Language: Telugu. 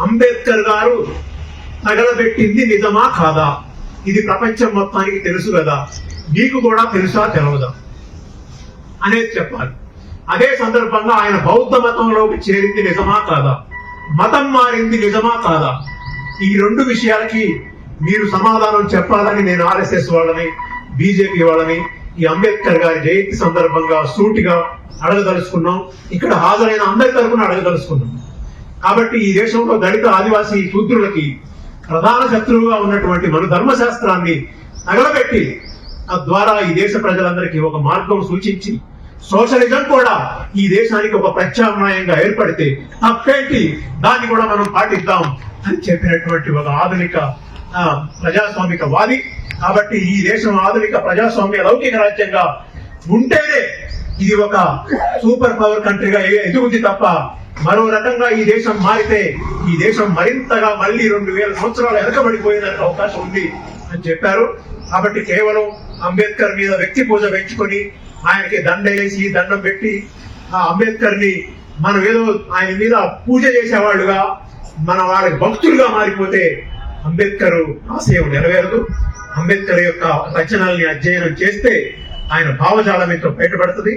అంబేద్కర్ గారు తగలబెట్టింది నిజమా కాదా? ఇది ప్రపంచం మొత్తానికి తెలుసు కదా. నీకు కూడా తెలుసా తెలవదా? అనేది చెప్పాలి. అదే సందర్భంగా ఆయన బౌద్ధ మతంలోకి చేరింది నిజమా కాదా? మతం మారింది నిజమా కాదా? ఈ రెండు విషయాలకి మీరు సమాధానం చెప్పాలని నేను ఆర్ఎస్ఎస్ వాళ్ళని బీజేపీ వాళ్ళని ఈ అంబేద్కర్ గారి జయంతి సందర్భంగా సూటిగా అడగదలుచుకున్నాం. ఇక్కడ హాజరైన అందరి తరపున అడగదలుచుకున్నాం. కాబట్టి ఈ దేశంలో దళిత ఆదివాసీ శూద్రులకి ప్రధాన శత్రువుగా ఉన్నటువంటి మన ధర్మశాస్త్రాన్ని తగలబెట్టి తద్వారా ఈ దేశ ప్రజలందరికీ ఒక మార్గం సూచించి సోషలిజం కూడా ఈ దేశానికి ఒక ప్రత్యామ్నాయంగా ఏర్పడితే తప్పేంటి? దాన్ని కూడా మనం పాటిద్దాం అని చెప్పినటువంటి ఒక ఆధునిక ఆ, ప్రజాస్వామిక వాది కాబట్టి ఈ దేశం ఆధునిక ప్రజాస్వామ్య లౌకిక రాజ్యంగా ఉంటేనే ఇది ఒక సూపర్ పవర్ కంట్రీగా ఎ- ఎదుగుద్ది తప్ప మరో రకంగా ఈ దేశం మారితే ఈ దేశం మరింతగా మళ్ళీ రెండు వేల సంవత్సరాలు వెనకబడిపోయేదానికి అవకాశం ఉంది అని చెప్పారు. కాబట్టి కేవలం అంబేద్కర్ మీద వ్యక్తి పూజ పెంచుకొని ఆయనకి దండేసి దండం పెట్టి ఆ అంబేద్కర్ని మనం ఏదో ఆయన మీద పూజ చేసేవాళ్ళుగా మన వాళ్ళకి భక్తులుగా మారిపోతే అంబేద్కర్ ఆశయం నెరవేరదు. అంబేద్కర్ యొక్క రచనల్ని అధ్యయనం చేస్తే ఆయన భావజాలం ఎంతో బయటపడుతుంది.